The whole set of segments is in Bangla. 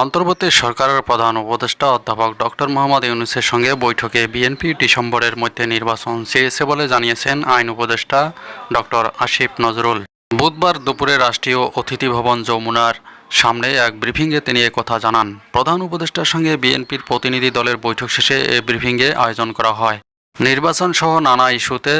অন্তর্বর্তী সরকারের প্রধান উপদেষ্টা অধ্যাপক ডক্টর মোহাম্মদ ইউনুসের সঙ্গে বৈঠকে বিএনপি ডিসেম্বরের মধ্যে নির্বাচন চেয়েছে বলে জানিয়েছেন আইন উপদেষ্টা ডক্টর আসিফ নজরুল। বুধবার দুপুরে রাষ্ট্রীয় অতিথি ভবন যমুনার সামনে এক ব্রিফিংয়ে তিনি কথা জানান। প্রধান উপদেষ্টার সঙ্গে বিএনপির প্রতিনিধি দলের বৈঠক শেষে এই ব্রিফিংয়ে আয়োজন করা হয়। নির্বাচন সহ নানা ইস্যুতে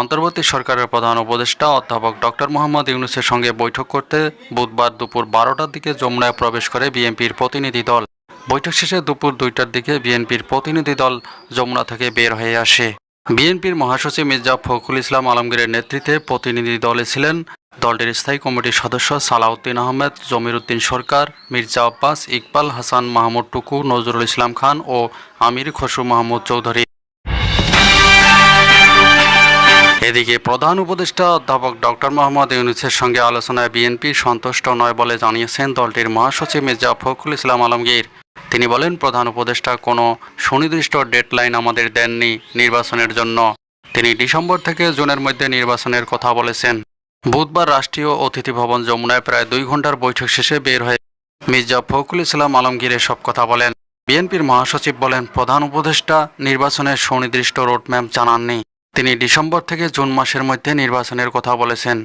অন্তর্বর্তী সরকারের প্রধান উপদেষ্টা অধ্যাপক ডক্টর মোহাম্মদ ইউনুসের সঙ্গে বৈঠক করতে বুধবার দুপুর বারোটার দিকে যমুনায় প্রবেশ করে বিএনপির প্রতিনিধি দল। বৈঠক শেষে দুপুর দুইটার দিকে বিএনপির প্রতিনিধি দল যমুনা থেকে বের হয়ে আসে। বিএনপির মহাসচিব মির্জা ফখরুল ইসলাম আলমগীরের নেতৃত্বে প্রতিনিধি দলে ছিলেন দলটির স্থায়ী কমিটির সদস্য সালাউদ্দিন আহমেদ জমির উদ্দিন সরকার, মির্জা আব্বাস, ইকবাল হাসান মাহমুদ টুকু, নজরুল ইসলাম খান ও আমির খসরু মাহমুদ চৌধুরী। এদিকে প্রধান উপদেষ্টা অধ্যাপক ডক্টর মোহাম্মদ ইউনুসের সঙ্গে আলোচনায় বিএনপি সন্তুষ্ট নয় বলে জানিয়েছেন দলটির মহাসচিব মির্জা ফখরুল ইসলাম আলমগীর। তিনি বলেন, প্রধান উপদেষ্টা কোনো সুনির্দিষ্ট ডেডলাইন আমাদের দেননি নির্বাচনের জন্য। তিনি ডিসেম্বর থেকে জুনের মধ্যে নির্বাচনের কথা বলেছেন। বুধবার রাষ্ট্রীয় অতিথি ভবন যমুনায় প্রায় দুই ঘণ্টার বৈঠক শেষে বের হয়ে মির্জা ফখরুল ইসলাম আলমগীর সব কথা বলেন। বিএনপির মহাসচিব বলেন, প্রধান উপদেষ্টা নির্বাচনের সুনির্দিষ্ট রোডম্যাপ জানাননি। তিনি ডিসেম্বর থেকে জুন মাসের মধ্যে নির্বাচনের কথা বলেছেন।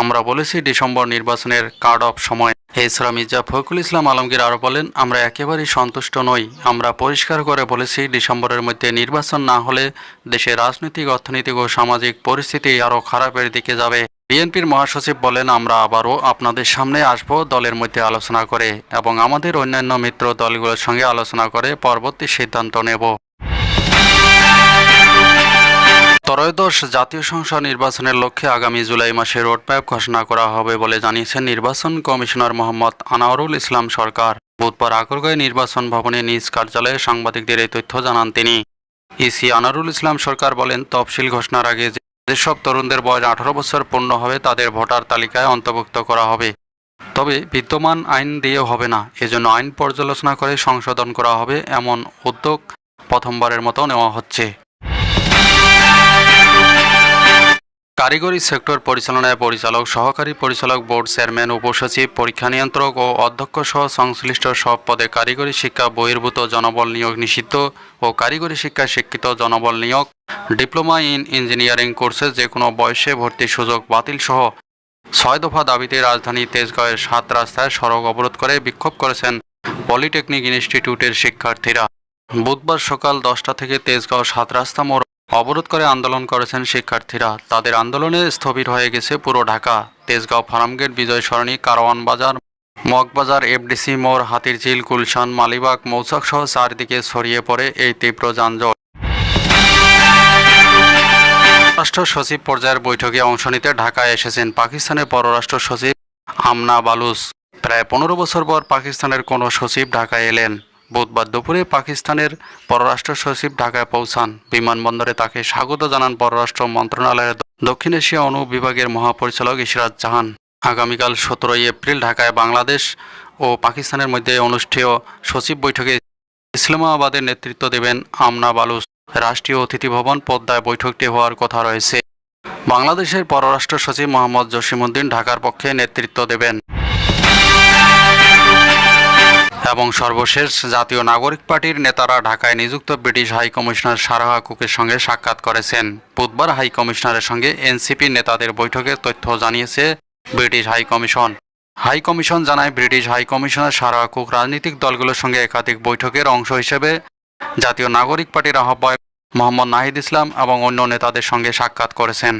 আমরা বলেছি ডিসেম্বর নির্বাচনের কার্ড অফ সময়। এছাড়া মির্জা ফখরুল ইসলাম আলমগীর আরও বলেন, আমরা একেবারেই সন্তুষ্ট নই। আমরা পরিষ্কার করে বলেছি, ডিসেম্বরের মধ্যে নির্বাচন না হলে দেশের রাজনৈতিক, অর্থনৈতিক ও সামাজিক পরিস্থিতি আরও খারাপের দিকে যাবে। বিএনপির মহাসচিব বলেন, আমরা আবারও আপনাদের সামনে আসব দলের মধ্যে আলোচনা করে এবং আমাদের অন্যান্য মিত্র দলগুলোর সঙ্গে আলোচনা করে পরবর্তী সিদ্ধান্ত নেব। ত্রয়োদশ জাতীয় সংসদ নির্বাচনের লক্ষ্যে আগামী জুলাই মাসে রোডম্যাপ ঘোষণা করা হবে বলে জানিয়েছেন নির্বাচন কমিশনার মোহাম্মদ আনাওয়ারুল ইসলাম সরকার। বুধবার আগরগাঁও নির্বাচন ভবনে নিজ কার্যালয়ে সাংবাদিকদের এই তথ্য জানান তিনি। ইসি আনারুল ইসলাম সরকার বলেন, তফসিল ঘোষণার আগে যেসব তরুণদের বয়স আঠারো বছর পূর্ণ হবে তাদের ভোটার তালিকায় অন্তর্ভুক্ত করা হবে। তবে বিদ্যমান আইন দিয়ে হবে না। এজন্য আইন পর্যালোচনা করে সংশোধন করা হবে এমন উদ্যোগ প্রথমবারের মতো নেওয়া হচ্ছে। কারিগরি সেক্টর পরিচালনায় পরিচালক, সহকারী পরিচালক, বোর্ড চেয়ারম্যান, উপসচিব, পরীক্ষা নিয়ন্ত্রক ও অধ্যক্ষ সহ সংশ্লিষ্ট সব পদে কারিগরি শিক্ষা বহির্ভূত জনবল নিয়োগ নিষিদ্ধ ও কারিগরি শিক্ষায় শিক্ষিত জনবল নিয়োগ, ডিপ্লোমা ইন ইঞ্জিনিয়ারিং কোর্সে যে কোনো বয়সে ভর্তির সুযোগ বাতিল সহ ছয় দফা দাবিতে রাজধানী তেজগাঁওয়ের সাত রাস্তায় সড়ক অবরোধ করে বিক্ষোভ করেছেন পলিটেকনিক ইনস্টিটিউটের শিক্ষার্থীরা। বুধবার সকাল দশটা থেকে তেজগাঁও সাত রাস্তা মোড় অবরোধ করে আন্দোলন করেছেন শিক্ষার্থীরা। তাদের আন্দোলনে স্থবির হয়ে গেছে পুরো ঢাকা। তেজগাঁও ফার্মগেট বিজয় সরণি কারওয়ান বাজার, মগবাজার, এফডিসি মোড় হাতিরঝিল, গুলশান, মালিবাগ মৌচাক সহ চারদিকে ছড়িয়ে পড়ে এই তীব্র যানজট। পররাষ্ট্র সচিব পর্যায়ের বৈঠকে অংশ নিতে ঢাকায় এসেছেন পাকিস্তানের পররাষ্ট্র সচিব আমনা বালুস প্রায় পনেরো বছর পর পাকিস্তানের কোনো সচিব ঢাকায় এলেন। বুধবার দুপুরে পাকিস্তানের পররাষ্ট্র সচিব ঢাকায় পৌঁছান। বিমানবন্দরে তাকে স্বাগত জানান পররাষ্ট্র মন্ত্রণালয়ের দক্ষিণ এশিয়া অনুবিভাগের মহাপরিচালক ইশরাত জাহান। আগামীকাল সতেরোই এপ্রিল ঢাকায় বাংলাদেশ ও পাকিস্তানের মধ্যে অনুষ্ঠেয় সচিব বৈঠকে ইসলামাবাদের নেতৃত্ব দেবেন আমনা বালুস রাষ্ট্রীয় অতিথি ভবন পদ্মায় বৈঠকটি হওয়ার কথা রয়েছে। বাংলাদেশের পররাষ্ট্র সচিব মোহাম্মদ জসিমউদ্দিন ঢাকার পক্ষে নেতৃত্ব দেবেন। এবং সর্বশেষ জাতীয় নাগরিক পার্টির নেতারা ঢাকায় নিযুক্ত ব্রিটিশ হাই কমিশনার সারাহা কুকের সঙ্গে সাক্ষাৎ করেছেন। বুধবার হাই কমিশনারের সঙ্গে এনসিপি নেতাদের বৈঠকে তথ্য জানিয়েছে British high commission. High commission জানায়, British high commissioner Sarah Cook রাজনৈতিক দলগুলোর সঙ্গে একাধিক বৈঠকের অংশ হিসেবে জাতীয় নাগরিক পার্টির আহ্বায়ক মোহাম্মদ নাহিদ ইসলাম এবং অন্য নেতাদের সঙ্গে সাক্ষাৎ করেছেন।